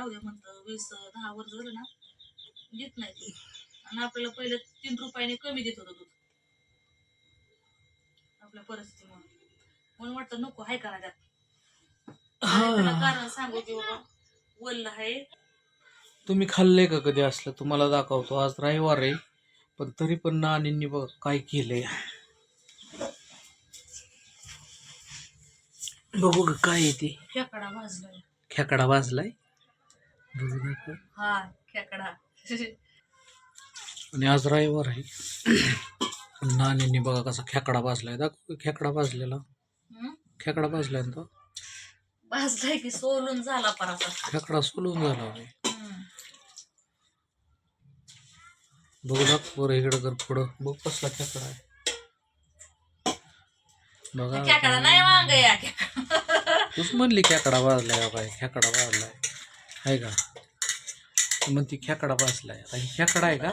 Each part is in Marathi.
राहू दे म्हणतं वीस दहा वर झालं ना देत नाही ते. आणि आपल्याला पहिलं तीन रुपयाने कमी देत होतं दूध. आपल्या परिस्थितीमुळे म्हणून. वाटतं नको हाय का त्यात त्याला कारण सांगू की बाबा वल्ल आहे. तुम्ही खाल्ले का कधी असलं? तुम्हाला दाखवतो. आज रविवार आहे पण तरी पण नानींनी बघ काय केलंय. बघू का काय आहे ते. खेकडा भाजलाय. खेकडा भाजलाय. हा खेकडा. आणि आज रविवार आहे. नानींनी बघा कसा खेकडा भाजलाय. दाखव खेकडा भाजलेला? खेकडा भाजलाय ना तो? भाजलाय की सोलून झाला पराचा खेकडा सोलून झाला होय. बघू दाखव बरं इकडं कर पुढं. बघ कसला खेकडा आहे. बघा खेकडा नाही या. खेकडा तूच म्हणली खेकडा भाजलाय काय? खेकडा भाजलाय. आहे का? तू म्हणती खेकडा भाजलाय आता ही खेकडा आहे का?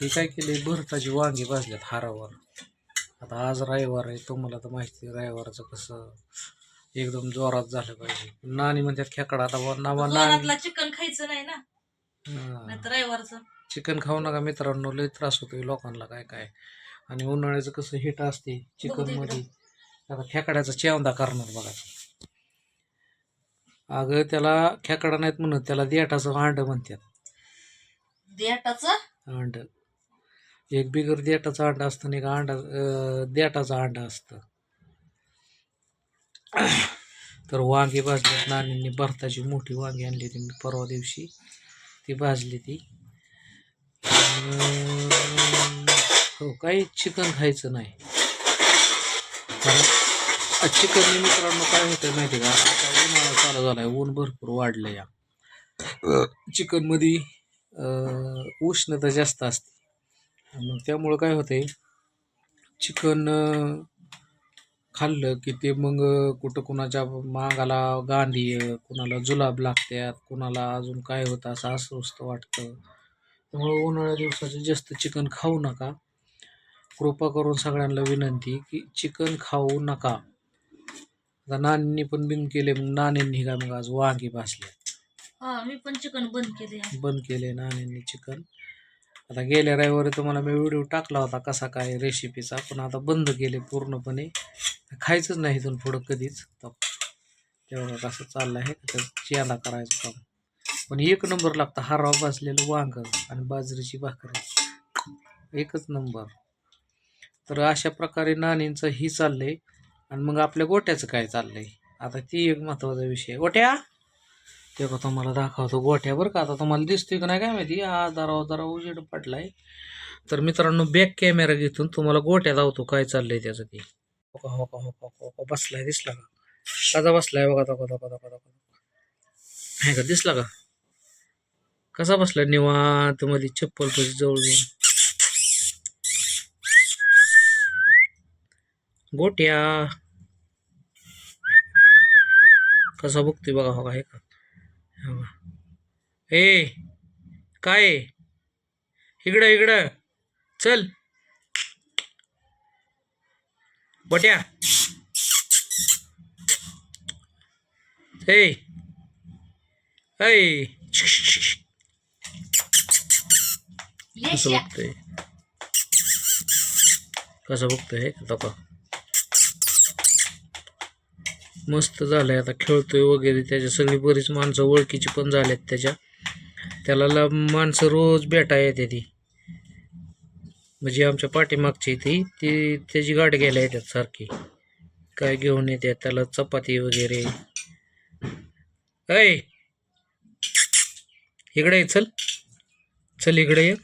हे काय केले भरताची वांगी भाजल्यात हारावर. आता आज रविवार आहे तुम्हाला तर माहिती आहे रविवारचं कसं. एकदम जोरात झालं पाहिजे. नानी म्हणतात खेकडा आता नावा जोरातला चिकन खायचं नाही ना? रविवारचं. चिकन खाऊ नका मित्रांनो लय त्रास होतोय लोकांना काय काय. आणि उन्हाळ्याचं कसं हिट असते चिकनमध्ये आता खेकड्याचा चेवंदा करणार बघा. अगं त्याला खेकडा नाहीत म्हणत त्याला देठाचं अंड म्हणतात. देटाचं अंड एक बिगर देठाचं अंड असतं आणि एक अंड देठाचं अंड असतं. तर वांगी भाजली नानींनी भरताची मोठी वांगी आणली होती मी परवा दिवशी. ती भाजली ती. अं, हो काही चिकन खायचं नाही. कारण चिकन मित्रांनो काय होतं माहिती का? आता उन्हाळा चालू झालाय ऊन भरपूर वाढलं या. चिकनमध्ये अं, उष्णता जास्त असते. मग त्यामुळं काय होतंय चिकन खाल्लं की ते मग कुठं कुणाच्या मागाला गांधी कुणाला जुलाब लागतात कुणाला अजून काय होतं असं अस्वस्थ वाटतं. त्यामुळं उन्हाळ्या दिवसाचं जास्त चिकन खाऊ नका. कृपा करून सगळ्यांना विनंती की चिकन खाऊ नका. आता नानींनी पण बिन केले मग नानींनी का मग आज वांगी भासले हा मी पण चिकन बंद केले बंद केले नानींनी चिकन. आता गेल्या रविवारी तुम्हाला मी व्हिडिओ टाकला होता कसा काय रेसिपीचा पण आता बंद केले पूर्णपणे. खायचंच नाही इथून पुढं कधीच. तेवढं कसं चाललं आहे तर चेंदा करायचं काम. पण एक नंबर लागतं हराव भाजलेलं वांग आणि बाजरीची भाकरी. एकच नंबर तर अशा प्रकारे नानींचं ही चाललंय. आणि मग आपल्या गोट्याचं काय चाललंय? आता ती एक महत्त्वाचा विषय गोट्या? ते का तुम्हाला दाखवतो. गोठ्या बरं का? आता तुम्हाला दिसतोय का नाही काय माहिती? हा जरा जरा उजेड पडलाय. तर मित्रांनो बॅक कॅमेरा घेतून तुम्हाला गोट्या जावतो काय चाललंय त्याचं ते. हो का हो का हो का हो का बसलाय दिसला का? कसा बसलाय बघा दाखव दाखव दाखव दाखव. आहे का दिसला का? कसा बसलाय? निवांत मध्ये चप्पल तुझी जवळ गोट्या. कसा बघतोय बघा हो का? हे का. ए काय? इकडं इकडं. चल. बट्या ए. ऐ. कसं बघतोय? कसं बघतोय? का? मस्त झालंय. आता खेळतोय वगैरे. त्याच्या सगळी बरीच माणसं ओळखीची पण झाल्यात त्याच्या. त्याला माणसं रोज भेटा येते ती. म्हणजे आमच्या पाठीमागची ती ती त्याची गाठ घ्यायला येतात सारखी. काय घेऊन येतात त्याला? चपाती वगैरे. ऐ! इकडे ये, चल. चल इकडे ये.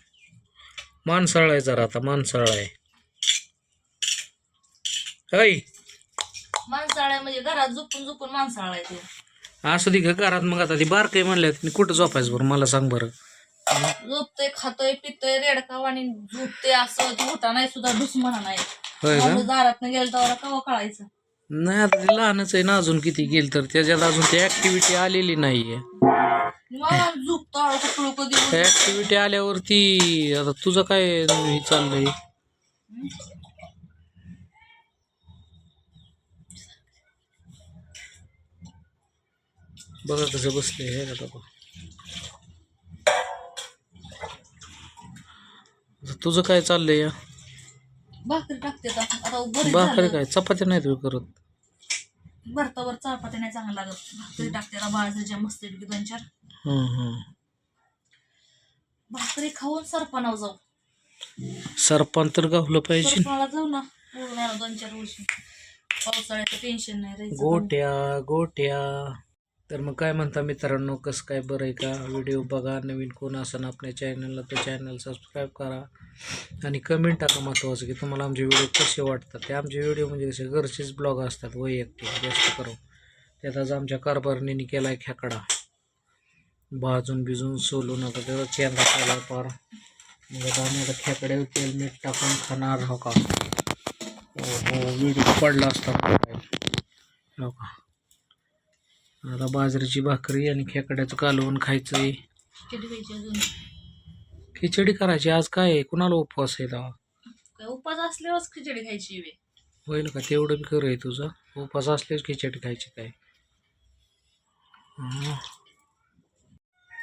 माणसाळा आहे जरा आता माणसाळा आहे. ऐ! माणसाळा म्हणजे घरात झोपून झोपून माणसाळा आहे ते असू दे का घरात मग आता ती बारकाई म्हणल्यात मी कुठं झोपायचं बरं? मला सांग बरं. झोपतोय खातोय पितोय रेडकाव आणि झोपते असं झोटा नाही सुद्धा दुश्मना नाही. होय का माणूस दारात गेलं तर कवा कळायचं? नाही आता ते लहानच आहे ना अजून किती गेल तर. त्याच्यात अजून ती ऍक्टिव्हिटी आलेली नाहीये. मला झोपतो हळू कधी ऍक्टिव्हिटी आल्यावरती आता तुझं काय हे चाललंय? बघा कसं बसले हे ना तुझं काय चाललंय या? भाकरी टाकते भाकरी काय? चपाती नाही तुम्ही करत? भरतावर चपाती नाही चांगला लागत. भाकरी टाकते बाळाच्या मस्त दोन चार. भाकरी खाऊन सरपणावर जाऊ. सरपण तर गावलं पाहिजे. जाऊ ना. दोन चार वर्षी. पावसाळ्याचं टेन्शन नाही गोट्या गोट्या. तर मग काय म्हणता मित्रांनो कसं काय बरं आहे का? व्हिडिओ बघा नवीन कोण असन आपल्या चॅनलला तर चॅनल सबस्क्राईब करा आणि कमेंट टाका महत्त्वाचं की तुम्हाला आमचे व्हिडिओ कसे वाटतात. ते आमचे व्हिडिओ म्हणजे कसे घरचेच ब्लॉग असतात वैयक्तिक जास्त करून. त्यात आज आमच्या कारभारणीने केला आहे खेकडा. भाजून बिजून सोलून आता त्याचा चेंदा केला पार मग आता आम्ही आता खेकड्यावर तेल मीठ टाकून खाणार हो का? हो व्हिडिओ पडला असता हो का? आता बाजरीची भाकरी आणि खेकड्याचं कालवण खायचंय. खिचडी खायची अजून. खिचडी करायची. आज काय आहे? कुणाला उपवास आहे तेव्हा? उपास असल्यावरच खिचडी खायची होईल का? तेवढं बी खरं आहे तुझं. उपवास असलेच खिचडी खायची काय? हं.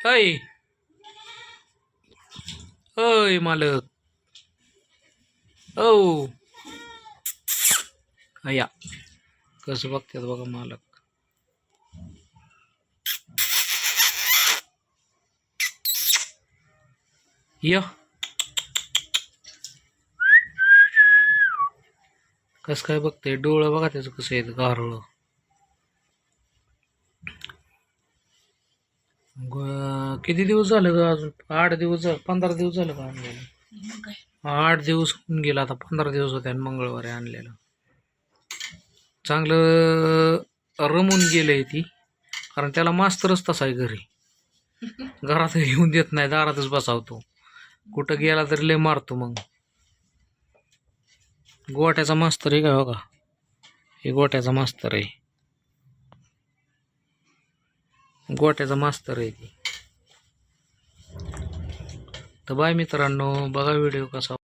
ऐ अय मालक. औ. या कसं बघतात बघा मालक. या. कसं काय बघते डोळं बघा त्याचं कसं आहे गारळ. किती दिवस झालं ग अजून? आठ दिवस झालं पंधरा दिवस झालं का आणलेलं. आठ दिवस होऊन गेला आता पंधरा दिवस होते आणि मंगळवारी आणलेलं. चांगलं रमून गेलंय ती कारण त्याला मास्तरच तसा आहे घरी. घरात येऊन देत नाही दारातच बसावतो. कुठं गेला तरी लय मारतो मग. गोट्याचा मास्तर आहे का हो का? हे गोट्याचा मास्तर आहे. गोट्याचा मास्तर आहे ती. तर बाय मित्रांनो बघा व्हिडिओ कसा